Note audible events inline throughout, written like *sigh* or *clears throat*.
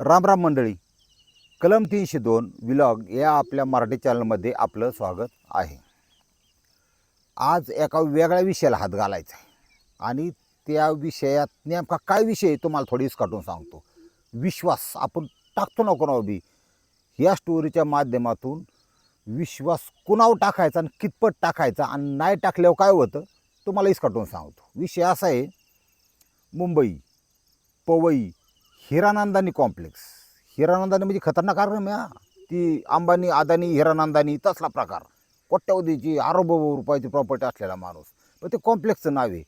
राम राम मंडळी. कलम तीनशे दोन विलॉग या आपल्या मराठी चॅनलमध्ये आपलं स्वागत आहे. आज एका वेगळ्या विषयाला हात घालायचा आहे. आणि त्या विषयात नेमका काय विषय आहे तुम्हाला थोडीच काढून सांगतो. विश्वास आपण टाकतो ना कोणावर बी? या स्टोरीच्या माध्यमातून विश्वास कुणावर टाकायचा आणि कितपत टाकायचा आणि नाही टाकल्यावर काय होतं तुम्हाला काढून सांगतो. विषय असा आहे मुंबई पवई हिरानंदानी कॉम्प्लेक्स हिरानंदानी म्हणजे खतरनाक आक्रम या ती अंबानी अदानी हिरानंदानी तसला प्रकार. कोट्यावधीची अरब रुपयाची प्रॉपर्टी असलेला माणूस. पण ते कॉम्प्लेक्सचं नाव आहे.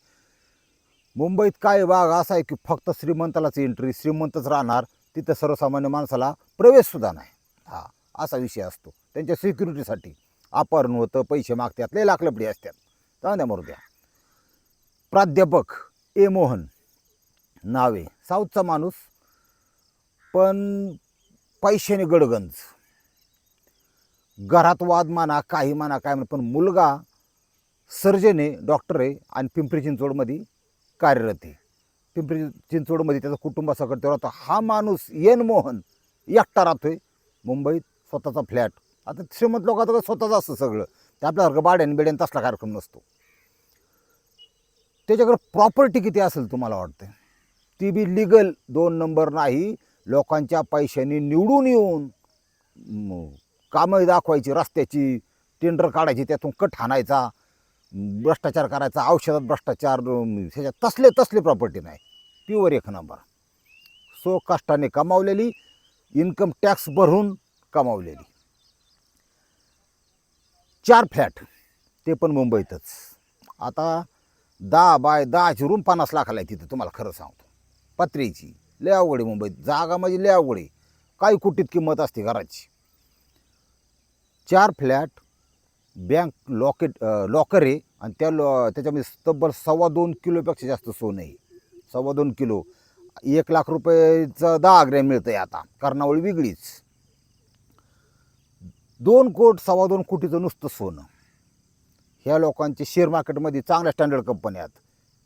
मुंबईत काय भाग असा आहे की फक्त श्रीमंतालाच एंट्री श्रीमंतच राहणार. तिथं सर्वसामान्य माणसाला प्रवेशसुद्धा नाही. हा असा विषय असतो. त्यांच्या सिक्युरिटीसाठी अपहरण होतं पैसे मागतात लय लाकलपडी असतात. जाऊ द्या मरू द्या. प्राध्यापक ए मोहन नावे साऊथचा माणूस पण पैशाने गडगंज. घरात वाद माना काही माना काय म्हणा पण मुलगा सर्जन आहे डॉक्टर आहे आणि पिंपरी चिंचवडमध्ये कार्यरत आहे. पिंपरी चिंचवडमध्ये त्याचा कुटुंबासकट तेव्हा राहतो. हा माणूस एन मोहन एकटा राहतोय. मुंबईत स्वतःचा फ्लॅट. आता श्रीमंत लोकांचं आता स्वतःचं असतं सगळं. ते आपल्यासारखं भाड्याने बिड्याने तसला कार्यक्रम नसतो. त्याच्याकडे प्रॉपर्टी किती असेल तुम्हाला वाटतं ती बी लिगल दोन नंबर नाही. लोकांच्या पैशाने निवडून येऊन कामं दाखवायची रस्त्याची टेंडर काढायची त्यातून कट हाणायचा भ्रष्टाचार करायचा औषधात भ्रष्टाचार ह्याच्यात तसले तसले प्रॉपर्टी नाही. प्युअर एक नंबर सो कष्टाने कमावलेली इन्कम टॅक्स भरून कमावलेली. चार फ्लॅट ते पण मुंबईतच. आता दहा बाय दहाची रूम पन्नास लाखाला आहे तिथं तुम्हाला खरं सांगतो. पत्र्याची. लय अवघड आहे मुंबईत. जागा म्हणजे लय अवघड आहे काही कुटीत किंमत असते घराची. चार फ्लॅट बँक लॉकेट लॉकर आहे आणि त्या लॉ त्याच्यामध्ये तब्बल सव्वा दोन किलोपेक्षा जास्त सोनं आहे. सव्वा दोन किलो. एक लाख रुपयेचं दहा ग्रॅम मिळतं आहे आता. कर्णावळी वेगळीच. दोन कोट सव्वा दोन कोटीचं नुसतं सोनं. ह्या लोकांचे शेअर मार्केटमध्ये चांगल्या स्टँडर्ड कंपन्या आहेत.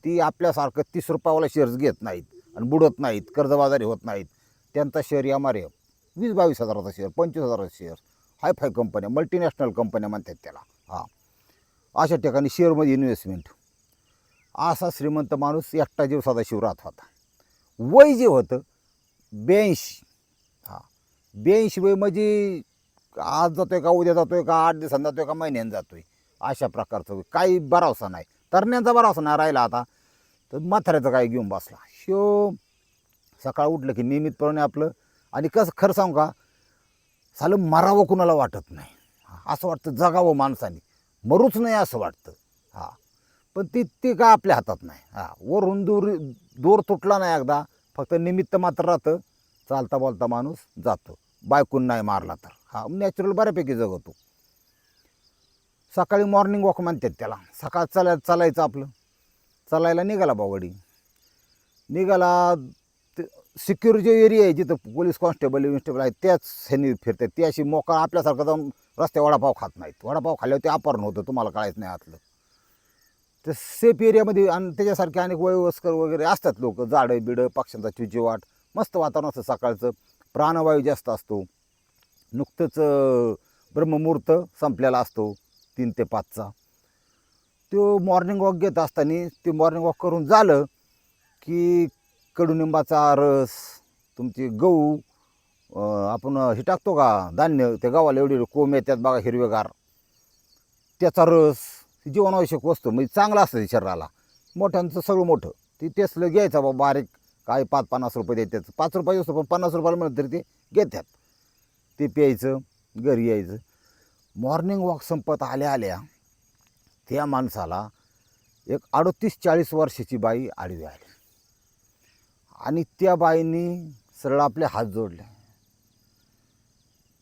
ती आपल्यासारखं तीस रुपयावाला शेअर्स घेत नाहीत. आणि बुडत नाहीत कर्जबाजारी होत नाहीत. त्यांचा शेअर एम आर एफ वीस बावीस हजाराचा शेअर पंचवीस हजाराचा शेअर हाय फाय कंपन्या मल्टीनॅशनल कंपन्या म्हणतात त्याला. हां. अशा ठिकाणी शेअरमध्ये इन्व्हेस्टमेंट असा श्रीमंत माणूस एकटा जीव सदाशिव राहत होता. वय जे होतं ब्याऐंशी. हां. ब्याऐंशी वय म्हणजे आज जातो आहे का उद्या जातो आहे का आठ दिवसांनी जातो आहे का महिन्यानं जातो आहे अशा प्रकारचं काही बरावसा नाही. तरण्यांचा बरावसा नाही राहिला आता. तर म्हाताऱ्याचं काय घेऊन बसला. शो सकाळ उठलं की नियमितपणे आपलं आणि कसं खरं सांगू का सालं मरावं कुणाला वाटत नाही. असं वाटतं जगावं माणसाने. मरूच नाही असं वाटतं. हां. पण ती ती काय आपल्या हातात नाही. हां. वरून दूर दूर तुटला नाही एकदा. फक्त निमित्त मात्र राहतं. चालता बोलता माणूस जातो. बायकून नाही मारला तर. हा नॅचरल बऱ्यापैकी जगतो. सकाळी मॉर्निंग वॉक म्हणतात त्याला. सकाळ चालाय चालायचं आपलं. चालायला निघाला बावडी निघाला सिक्युरिटी एरिया आहे जिथं पोलीस कॉन्स्टेबल विन्स्टेबल आहेत त्याच ह्यांनी फिरतात. ती अशी मोकळा आपल्यासारखं जाऊन रस्ते वडापाव खात नाहीत. वडापाव खाल्ल्यावर ते अपहरण होतं तुम्हाला कळायचं नाही आतलं. तर सेफ एरियामध्ये आणि त्याच्यासारखे अनेक वयवस्कर वगैरे असतात लोक झाडं बिडं पक्ष्यांचा चिवचिवाट मस्त वातावरण असतं सकाळचं. प्राणवायू जास्त असतो. नुकतंच ब्रह्ममुहूर्त संपलेला असतो तीन ते पाचचा. तो मॉर्निंग वॉक घेत असताना ते मॉर्निंग वॉक करून झालं की कडुनिंबाचा रस तुमची गहू आपण हे टाकतो का धान्य त्या गव्हाला एवढे कोंब येतात बघा हिरवेगार. त्याचा रस जीवनावश्यक वस्तू म्हणजे चांगलं असतं शरीराला. मोठ्यांचं सगळं मोठं. ते तेसलं घ्यायचं बाबा बारीक काय पाच पन्नास रुपये देतात. पाच रुपये असतो पण पन्नास रुपयाला म्हणत तरी ते घेतात. ते प्यायचं घरी यायचं. मॉर्निंग वॉक संपत आल्या आल्या त्या माणसाला एक अडतीस चाळीस वर्षाची बाई आडवी आली. आणि त्या बाईंनी सरळ आपले हात जोडले.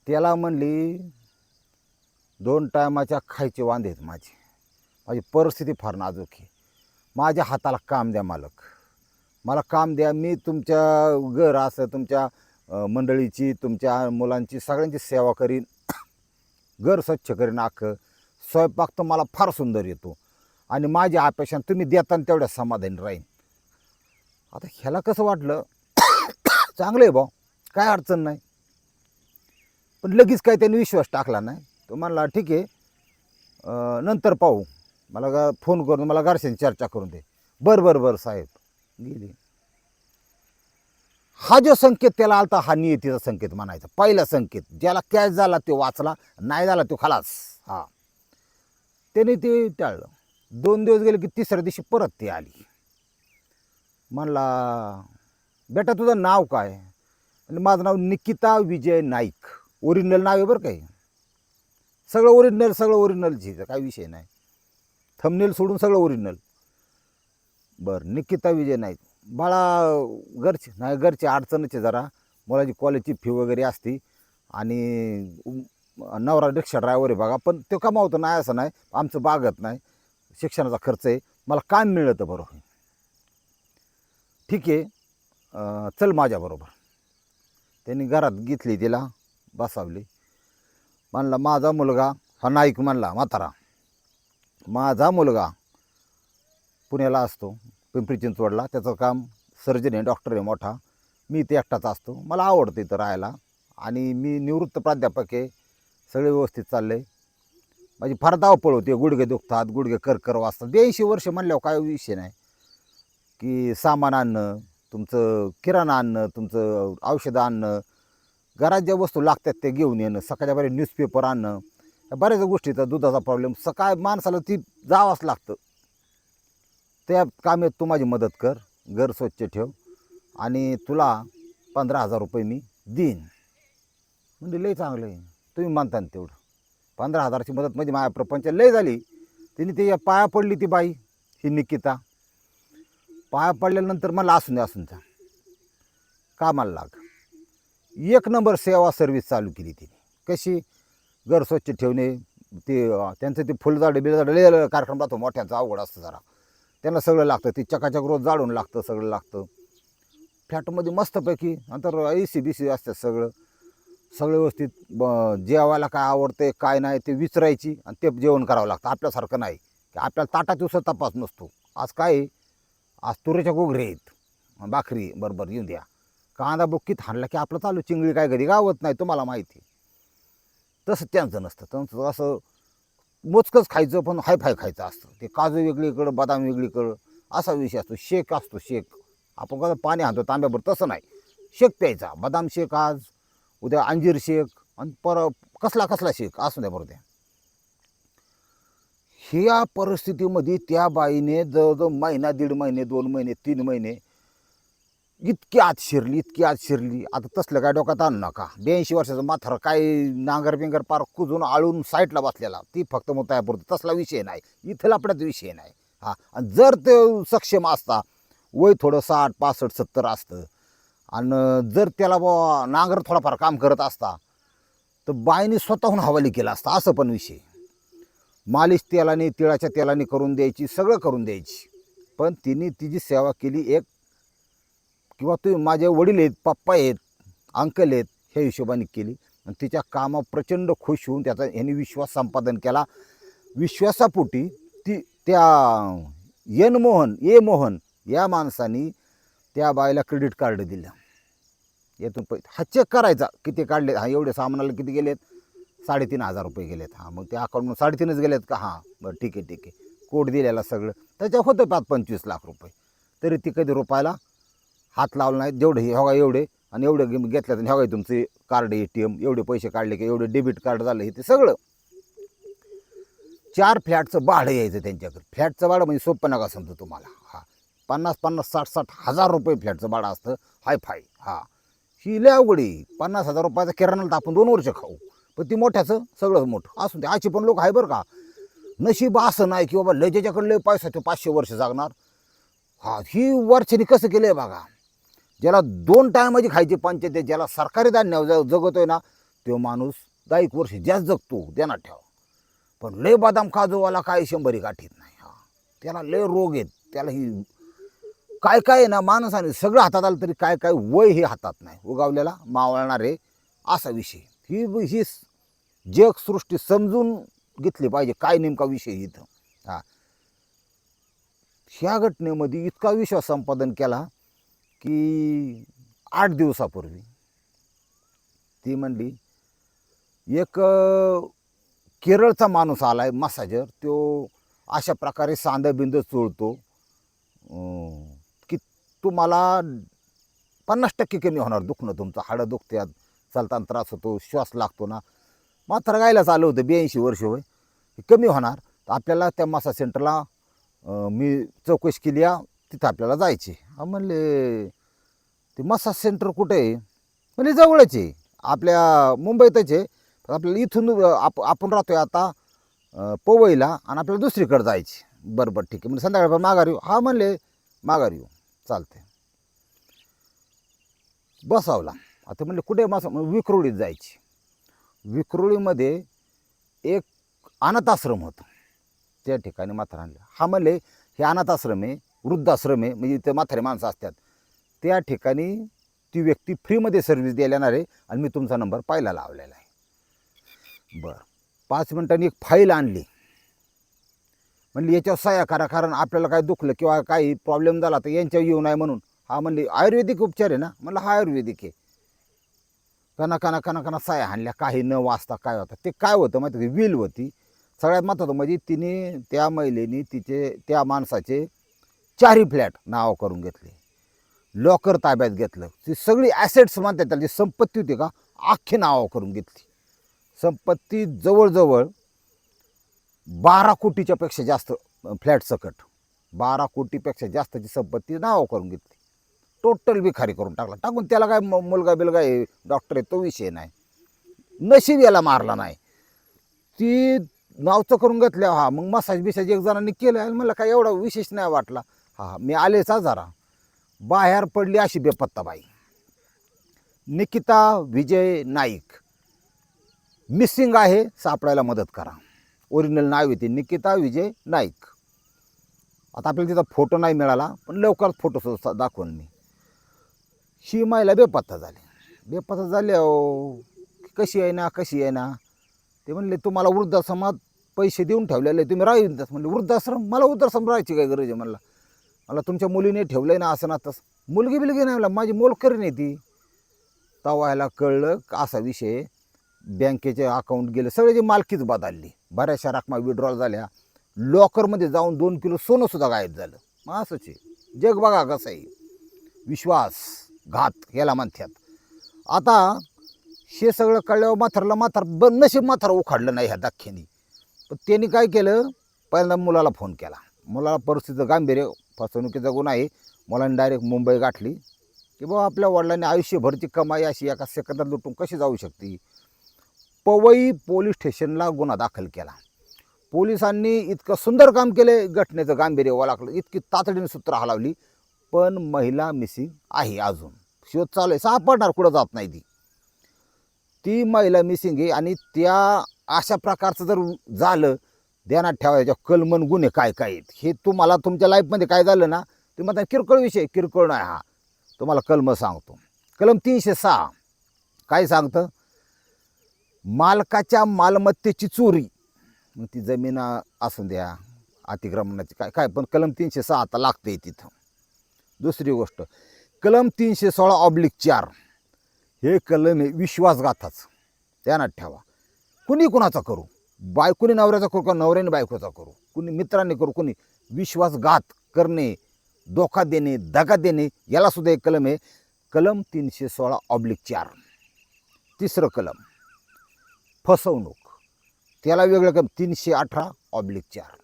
त्याला म्हणली दोन टायमाच्या खायचे वांदे आहेत माझे. माझी परिस्थिती फार नाजूक आहे. माझ्या हाताला काम द्या मालक. मला काम द्या. मी तुमच्या घर असं तुमच्या मंडळीची तुमच्या मुलांची सगळ्यांची सेवा करीन. घर स्वच्छ करीन आखं. स्वयंपाक तर मला फार सुंदर येतो. आणि माझ्या अपेक्षा तुम्ही देताना तेवढ्या समाधानी राहीन. आता ह्याला कसं वाटलं? चांगलं आहे भाऊ. काय अडचण नाही. पण लगेच काय त्यांनी विश्वास टाकला नाही. तो म्हणला ठीक आहे. नंतर पाहू. मला गा फोन करून मला गारशांनी चर्चा करून दे. बरं बरं बरं साहेब. गेली. हा जो संकेत त्याला आलता हा नियतीचा संकेत म्हणायचा. पहिला संकेत ज्याला कॅच झाला तो वाचला नाही झाला तो खलास. हा. त्याने ते टाळलं. दोन दिवस गेले की तिसऱ्या दिवशी परत ती आली. म्हणला बेटा तुझं नाव काय? आणि माझं नाव निकिता विजय नाईक. ओरिजिनल नाव आहे बरं काय सगळं ओरिजिनल सगळं ओरिजिनलची काही विषय नाही. थमनेल सोडून सगळं ओरिजिनल बरं निकिता विजय नाईक. बाळा घरचे नाही घरचे अडचणच आहे जरा. मुलाची कॉलेजची फी वगैरे असती. आणि नवरा रिक्षा ड्रायव्हर आहे बघा पण तो कमावतो नाही असं नाही. आमचं बागत नाही. शिक्षणाचा खर्च आहे. मला काम मिळतं बरोबर ठीक आहे. चल माझ्याबरोबर त्यांनी घरात घेतली तिला बसावली. म्हणला माझा मुलगा हा नाईक म्हणला म्हातारा. माझा मुलगा पुण्याला असतो पिंपरी चिंचवडला. त्याचं काम सर्जन आहे डॉक्टर आहे मोठा. मी ते एकटाच असतो. मला आवडतं इथं राहायला. आणि मी निवृत्त प्राध्यापक आहे. सगळे व्यवस्थित चाललं आहे माझी फार धावपळ होते. गुडघे दुखतात गुडघे करकर वाचतात ब्याऐंशी वर्ष म्हणल्यावर काय विषय नाही. की सामान आणणं तुमचं किराणा आणणं तुमचं औषधं आणणं घरात ज्या वस्तू लागतात ते घेऊन येणं सकाळच्या बरे न्यूजपेपर आणणं या बऱ्याच गोष्टीचा दुधाचा प्रॉब्लेम सकाळ माणसाला ती जावंच लागतं. त्या कामे तू माझी मदत कर. घर स्वच्छ ठेव. आणि तुला पंधरा हजार रुपये मी देईन. म्हणजे लई चांगलं आहे. तुम्ही मानता ना तेवढं. पंधरा हजाराची मदत म्हणजे माझ्या प्रपंच लय झाली. तिने ते पाया पडली ती बाई ही निकिता. पाया पडल्यानंतर मला असून दे असून द्या कामाला लाग. एक नंबर सेवा सर्व्हिस चालू केली तिने. कशी? घर स्वच्छ ठेवणे ते त्यांचं ते फुलझाडं बिलझाडं लय कार्यक्रम राहतो मोठ्यांचा अवघड असतं जरा. त्यांना सगळं लागतं ते चकाचक रोज जाळून लागतं सगळं लागतं. फ्लॅटमध्ये मस्तपैकी नंतर ए सी बी सी असतं सगळं. सगळं व्यवस्थित ब जेवायला काय आवडते काय नाही ते विचारायची आणि ते जेवण करावं लागतं. आपल्यासारखं नाही. की आपल्याला ताटात दिवसात तपास नसतो. आज काय आज तुरीच्या गोगरे आहेत. भाकरी बरोबर येऊन द्या. कांदा बुक्कीत हाणला की आपलं चालू चिंगळी काय घरी गावत नाही तुम्हाला माहिती तसं त्यांचं नसतं. त्यांचं असं मोजकंच खायचं पण हायफाय खायचं असतं. ते काजू वेगळीकडं बदाम वेगळीकडं असा विषय असतो. शेक असतो शेक. आपण कसं पाणी आणतो तांब्याभर. तसं नाही. शेक प्यायचा. बदाम शेक आज उद्या अंजीर शेक आणि पर कसला कसला शेक? असू द्या बरं द्या. ह्या परिस्थितीमध्ये त्या बाईने जवळजवळ महिना दीड महिने दोन महिने तीन महिने इतकी आत शिरली इतकी आत शिरली. आता तसलं काय डोक्यात आणू नका. ब्याऐंशी वर्षाचं माथार काय नांगर बिंगर पार कुजून आळून साईडला बसलेला. ती फक्त मग मुतायापुरतं. तसला विषय नाही. इथं लपड्यात विषय नाही. हा. आणि जर ते सक्षम असता वय थोडं साठ पासष्ट सत्तर असतं आणि जर त्याला बा नांगर थोडाफार काम करत असता तर बाईने स्वतःहून हवाली केला असता असं पण विषय. मालिश तेलाने तिळाच्या तेलाने करून द्यायची सगळं करून द्यायची. पण तिने तिची सेवा केली एक किंवा तुम्ही माझे वडील आहेत पप्पा आहेत अंकल आहेत ह्या हिशोबाने केली. आणि तिच्या कामा प्रचंड खुश होऊन त्याचा ह्याने विश्वास संपादन केला. विश्वासापोटी ती त्या एन मोहन ए मोहन या माणसानी त्या बाईला क्रेडिट कार्ड दिलं. यातून पै हा चेक करायचा किती काढले हा एवढे सामानाला किती गेलेत? साडेतीन हजार रुपये गेलेत. हां मग ते अकाउंटमधून साडेतीनच गेलेत का? हां बरं ठीक आहे ठीक आहे. कोड दिलेला सगळं. त्याच्या होतं पाच पंचवीस लाख रुपये. तरी ती कधी रुपयाला हात लावला नाही जेवढे हे हवा एवढे आणि एवढे घेतल्यात आणि तर तुमचे कार्ड ए टी एम एवढे पैसे काढले की एवढे डेबिट कार्ड झालं हे ते सगळं. चार फ्लॅटचं भाडं यायचं त्यांच्याकडे. फ्लॅटचं भाडं म्हणजे सोपं नका समजू तुम्हाला. हां पन्नास पन्नास साठ साठ हजार रुपये फ्लॅटचं भाडं असतं. हाय फाय हां. ती लय अवघड आहे. पन्नास हजार रुपयाचा किराणाला तर आपण दोन वर्ष खाऊ. पण ती मोठ्याचं सगळं मोठं. असून ते अशी पण लोक आहे बरं का. नशीब असं नाही की बाबा लय ज्याच्याकडे लय पैसा तो पाचशे वर्ष जागणार. हा ही वर्षाने कसं केलं आहे बघा. ज्याला दोन टायमाची खायची पंचायत ज्याला सरकारी धान्य जगतोय ना तो माणूस दहा एक वर्ष जास्त जगतो देणार ठेवा. पण लय बदाम काजूवाला काय शंभरी गाठीत नाही हा. त्याला लय रोग आहेत. त्याला ही काय काय आहे ना माणसाने सगळं हातात आलं तरी काय काय वय हे हातात नाही. उगावलेला मावळणारे असा विषय. ही ही जगसृष्टी समजून घेतली पाहिजे. काय नेमका विषय इथं? हा. ह्या घटनेमध्ये इतका विश्वास संपादन केला की आठ दिवसापूर्वी ती म्हणली एक केरळचा माणूस आला आहे मसाजर. तो अशा प्रकारे सांद बिंद चोळतो तुम्हाला पन्नास टक्के कमी होणार दुखणं तुमचं. हाडं दुखत्यात चालताना त्रास होतो श्वास लागतो ना. मात्र गायला चालू होतं ब्याऐंशी वर्ष होय. हे कमी होणार. तर आपल्याला त्या मासा सेंटरला मी चौकशी केली तिथं आपल्याला जायचे. म्हणले ते मसाज सेंटर कुठे आहे? म्हणजे जवळच आहे. आपल्या मुंबईतच आहे. आपल्याला इथून आप आपण राहतो आहे आता पोवईला पवईला आणि आपल्याला दुसरीकडे जायचे. बरं बरं ठीक आहे. म्हणजे संध्याकाळपर्यंत माघार येऊ. हा म्हणले माघार येऊ. चालते बसावला. आता म्हणले कुठे मासा मग विक्रोळीत जायची. विक्रोळीमध्ये एक अनाथाश्रम होतं. त्या ठिकाणी म्हातारा आणलं. हा म्हणले हे अनाथाश्रम आहे वृद्धाश्रम आहे म्हणजे इथे म्हातारे माणसं असतात. त्या ठिकाणी ती व्यक्ती फ्रीमध्ये सर्व्हिस द्यायला येणार आहे आणि मी तुमचा नंबर पाहायला लावलेला आहे. बरं. पाच मिनटांनी एक फाईल आणली. म्हणली याच्यावर सह्या करा कारण आपल्याला काय दुखलं किंवा काही प्रॉब्लेम झाला तर यांच्यावर येऊ नये म्हणून. हा म्हणली आयुर्वेदिक उपचार आहे ना? म्हणलं हा आयुर्वेदिक आहे. कना कना कना कना साया हाणल्या काही न वाचता काय होतं ते काय होतं माहिती की? विल होती. सगळ्यात महत्त्वाचं म्हणजे तिने त्या महिलेने तिचे त्या माणसाचे चारी फ्लॅट नाव करून घेतले. लॉकर ताब्यात घेतलं. ती सगळी ॲसेट्स म्हणतात त्याला संपत्ती होती का अख्खी नाव करून घेतली. संपत्ती जवळजवळ बारा कोटीच्या पेक्षा जास्त फ्लॅट सकट. बारा कोटीपेक्षा जास्तची संपत्ती नाव करून घेतली. टोटल विखारी करून टाकला. टाकून त्याला काय म- मुलगा बिलगा आहे डॉक्टर आहे तो विषय नाही. नशीब याला मारला नाही. ती नावचं करून घेतल्या हा मग मसाज बिसाज एक जणांनी केलं आणि मला काय एवढा विशेष नाही वाटला. हा मी आलेच जरा. बाहेर पडली अशी बेपत्ता बाई. निकिता विजय नाईक. मिसिंग आहे सापडायला मदत करा. ओरिजिनल नाव येते निकिता विजय नाईक. आता आपल्याला तिचा फोटो नाही मिळाला पण लवकरच फोटो सुद्धा दाखवून मी. ही महिला बेपत्ता झाली. बेपत्ता झाली अहो. कशी आहे ना कशी आहे ना? ते म्हणले तुम्हाला वृद्धाश्रमात पैसे देऊन ठेवलेले तुम्ही राहील म्हणले. वृद्धाश्रम? मला वृद्धाश्रम राहायची काय गरज आहे? म्हणला. मला तुमच्या मुलीने ठेवलं आहे ना असं ना तसं. मुलगी बिलगी नाही म्हणला. माझी मोलकरी नाही ती. तवायला कळलं का असा विषय बँकेचे अकाउंट गेले सगळ्याची मालकीच बदलली. बऱ्याचशा रकमा विड्रॉल झाल्या. लॉकरमध्ये जाऊन दोन किलो सोनंसुद्धा गायब झालं. मग असंच आहे. जग बघा कसं आहे. विश्वास घात याला म्हणतात. आता हे सगळं कळल्यावर म्हातारला माथार ब नशीब माथार उखाडलं नाही ह्या दाख्यानी पण त्यांनी काय केलं? पहिल्यांदा मुलाला फोन केला. मुलाला परिस्थितीचं गांभीर्य फसवणुकीचा गुन्हा आहे. मुलांनी डायरेक्ट मुंबई गाठली. की बाबा आपल्या वडिलांनी आयुष्यभरची कमाई अशी एका सेकंदात लुटून कशी जाऊ शकते? पवई पोलीस स्टेशनला गुन्हा दाखल केला. पोलिसांनी इतकं सुंदर काम केले घटनेचं गांभीर्य ओळखलं इतकी तातडीने सूत्र हलावली पण महिला मिसिंग आहे अजून. शोध चालू आहे सापडणार कुठं जात नाही ती. ती महिला मिसिंग आहे आणि त्या अशा प्रकारचं जर झालं ध्यानात ठेवायच्या कलमन गुन्हे काय काय आहेत? हे तुम्हाला तुमच्या लाईफमध्ये काय झालं ना ते म्हणता किरकोळ विषय किरकोळ नाही हा. तुम्हाला कलम सांगतो. कलम तीनशे सहा. काय सांगतं? मालकाच्या मालमत्तेची चोरी. मग ती जमीन असू असून द्या अतिक्रमणाची काय काय पण कलम तीनशे सहा आता लागते तिथं. दुसरी गोष्ट कलम तीनशे सोळा ऑब्लिक चार हे कलम आहे विश्वासघाताचं. ध्यानात ठेवा. कुणी कुणाचा करू? बायकोनी नवऱ्याचा करू का नवऱ्याने बायकोचा करू? कुणी मित्रांनी करू कुणी विश्वासघात करणे धोका देणे दगा देणे याला सुद्धा एक कलम आहे. कलम तीनशे सोळा ऑब्लिक चार. तिसरं कलम फसवणूक. त्याला वेगळं कम तीनशे अठरा ऑब्लिक चार.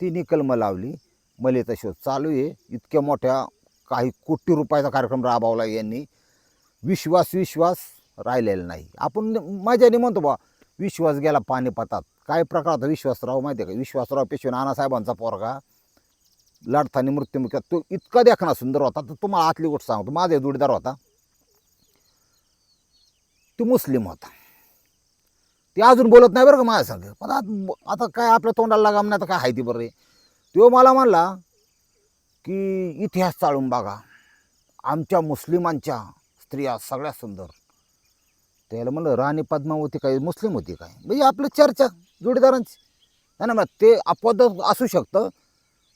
तिन्ही कलमं लावली. मलेचा शोध चालू आहे. इतक्या मोठ्या काही कोटी रुपयाचा कार्यक्रम राबवला यांनी. विश्वास विश्वास राहिलेला नाही. आपण मजाने म्हणतो बा विश्वास गेला पानिपतात काय प्रकार होता विश्वासराव माहिती आहे का? विश्वासराव पेशवे नानासाहेबांचा पोरगा लढताना मृत्युमुखात तो इतका देखना सुंदर होता. तर तुम्हाला आतली गोष्ट सांगतो. माझा जोडीदार होता. तो मुस्लिम होता. ते अजून बोलत नाही बरं का माझ्या संग. पण आता आता काय आपल्या तोंडाला लागाम नाही आता काय आहे ती बरं रे. तो मला म्हणला की इतिहास चाळून बघा. आमच्या मुस्लिमांच्या स्त्रिया सगळ्या सुंदर. त्याला म्हणलं राणी पद्मावती काय मुस्लिम होती काय? म्हणजे आपलं चर्चा जोडीदारांची. नाही ना मग ते अपवाद असू शकतं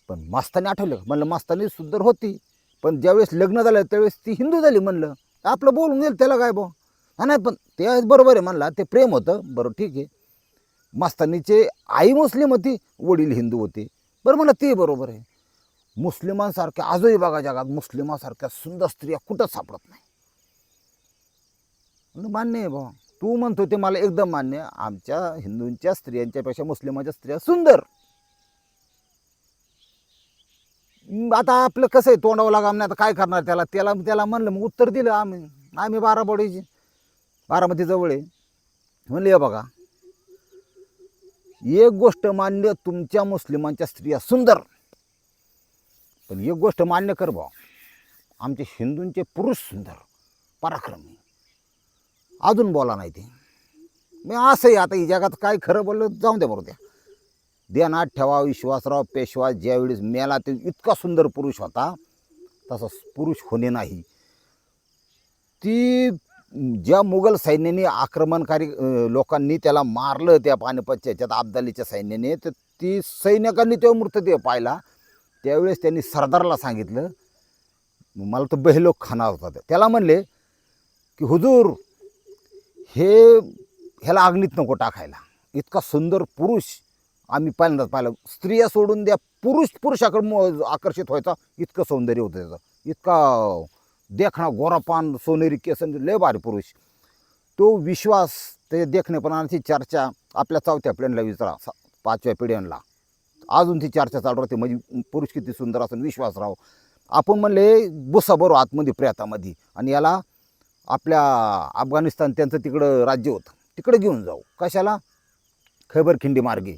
पण मास्तानी आठवलं. म्हणलं मास्तानी सुंदर होती पण ज्यावेळेस लग्न झालं त्यावेळेस ती हिंदू झाली म्हणलं. आपलं बोलून गेलं त्याला काय बो हा नाही पण ते बरोबर आहे म्हणला ते प्रेम होतं. बरं ठीक आहे. मस्तानीचे आई मुस्लिम होती वडील हिंदू होते. बरं म्हणलं ते बरोबर आहे. मुस्लिमांसारख्या आजही बघा जगात मुस्लिमांसारख्या सुंदर स्त्रिया कुठंच सापडत नाही. म्हणलं मान्य आहे बाबा तू म्हणतो ते मला एकदम मान्य आमच्या हिंदूंच्या स्त्रियांच्यापेक्षा मुस्लिमाच्या स्त्रिया सुंदर. आता आपलं कसं आहे? तोंडावं लागा आम्ही आता काय करणार त्याला? त्याला त्याला म्हणलं मग उत्तर दिलं आम्ही. आम्ही बाराबडीची बारामतीजवळ आहे. म्हणले या बघा एक गोष्ट मान्य तुमच्या मुस्लिमांच्या स्त्रिया सुंदर. पण एक गोष्ट मान्य कर भाऊ आमचे हिंदूंचे पुरुष सुंदर पराक्रमी. अजून बोला नाही ते. मी असंही आता ही जगात काय खरं बोललं जाऊन द्या बरोबर द्या ध्यानात ठेवा विश्वासराव पेशवा ज्यावेळेस मेला ते इतका सुंदर पुरुष होता तसा पुरुष होणे नाही. ती ज्या मुघल सैन्याने आक्रमणकारी लोकांनी त्याला मारलं त्या पानिपतच्या ह्याच्यात अब्दालीच्या सैन्याने तर ती सैनिकांनी तो मृतदेह पाहिला. त्यावेळेस त्यांनी सरदारला सांगितलं मला तर बहिलोक खाना होता. त्याला म्हणले की हुजूर हे ह्याला अग्नीत नको टाकायला. इतका सुंदर पुरुष आम्ही पहिल्यांदाच पाहिलं. स्त्रिया सोडून द्या पुरुष पुरुषाकडे मो- आकर्षित व्हायचा इतकं सौंदर्य होतं त्याचं. इतका देखणा गोरापान सोनेरी केसन लय भारी पुरुष. तो विश्वास ते देखणेपणाची चर्चा आपल्या चौथ्या पिढ्यांना विचारा सा- पाचव्या पिढ्यांना. अजून ती चर्चा चालू राहते म्हणजे पुरुष किती सुंदर असून विश्वासराव. आपण म्हणले बुसा बरो आतमध्ये प्रेतामध्ये. आणि याला आपल्या अफगाणिस्तान त्यांचं तिकडं राज्य होतं. तिकडं घेऊन जाऊ. कशाला? खैबर खिंडी मार्गे.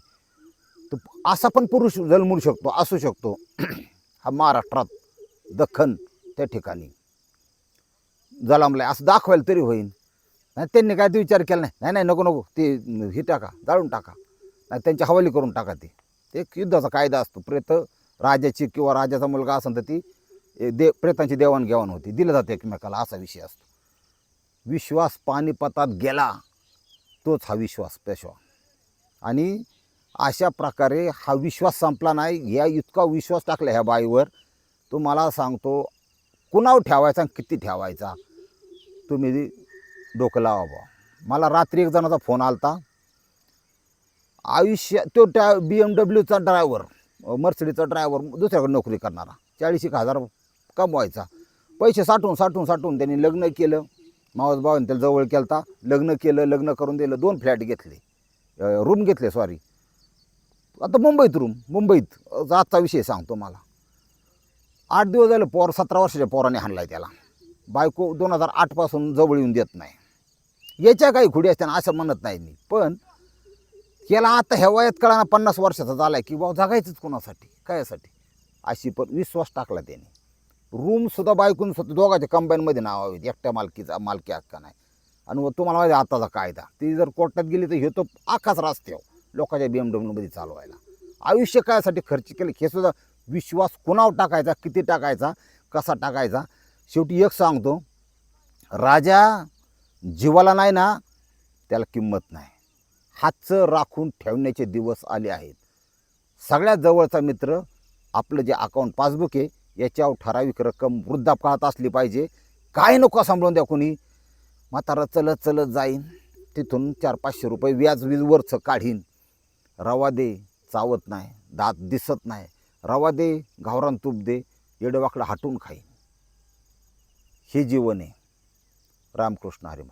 तर असा पण पुरुष जन्मू शकतो असू शकतो. *clears throat* हा महाराष्ट्रात दख्खन त्या ठिकाणी. जलामलाय असं दाखवायला तरी होईन. नाही त्यांनी काय ते विचार केला नाही. नाही नाही नको नको ते हे टाका जाळून टाका. नाही त्यांच्या हवाली करून टाका ते. ते एक युद्धाचा कायदा असतो. प्रेत राजाची किंवा राजाचा मुलगा असेल तर ती दे प्रेतांची देवाणघेवाण होती. दिलं जातं एकमेकाला असा विषय असतो. विश्वास पानिपतात गेला तोच हा विश्वास पेशवा. आणि अशा प्रकारे हा विश्वास संपला नाही. या इतका विश्वास टाकला ह्या बाईवर. तो मला सांगतो कुणावर ठेवायचा किती ठेवायचा? तुम्ही डोकं लावा बा मला रात्री एक जणाचा फोन आलता. आयुष्य तो त्या बी एम डब्ल्यूचा ड्रायव्हर मर्सिडीचा ड्रायव्हर दुसऱ्याकडे नोकरी करणारा. चाळीस एक हजार कमवायचा. पैसे साठवून साठवून साठवून त्यांनी लग्न केलं. मावस भावाने त्याला जवळ केलता. लग्न केलं लग्न करून दिलं. दोन फ्लॅट घेतले. रूम घेतले सॉरी आता मुंबईत रूम मुंबईत. आजचा विषय सांगतो मला. आठ दिवस झाले पोर सतरा वर्षाच्या पोराने हाणलाय त्याला. बायको दोन हजार आठपासून जवळ येऊन देत नाही. याच्या काही खुडी असते असं म्हणत नाही मी. पण याला आता ह्या वयात कळा पन्नास वर्षाचा झाला आहे की बाबा जगायचंच कोणासाठी? कायासाठी? अशी पण विश्वास टाकला त्याने. रूमसुद्धा बायकून स्वतः दोघांच्या कंबाईनमध्ये नाव हवीत. एकट्या मालकीचा मालकी हक्क नाही. आणि व तुम्हाला माहिती आताचा कायदा. ती जर कोर्टात गेली तर हे तो आखाच रस्त्यावर लोकांच्या बी एम डब्ल्यूमध्ये चालवायला. आयुष्य कायसाठी खर्च केले. हे सुद्धा विश्वास कुणावर टाकायचा किती टाकायचा कसा टाकायचा? शेवटी एक सांगतो राजा जीवाला नाही ना त्याला किंमत नाही. हातचं राखून ठेवण्याचे दिवस आले आहेत. सगळ्यात जवळचा मित्र आपलं जे अकाउंट पासबुक आहे याच्यावर ठराविक रक्कम वृद्धापकाळात असली पाहिजे. काय नको सांभाळून द्या कोणी. म्हातारा चलत चलत जाईन. तिथून चार पाचशे रुपये व्याज वीजवरचं काढीन. रवा दे चावत नाही दात दिसत नाही. रवा दे घावरान तूप दे येडवाकडं हाटून खाईन. हे जीवन आहे रामकृष्ण हरी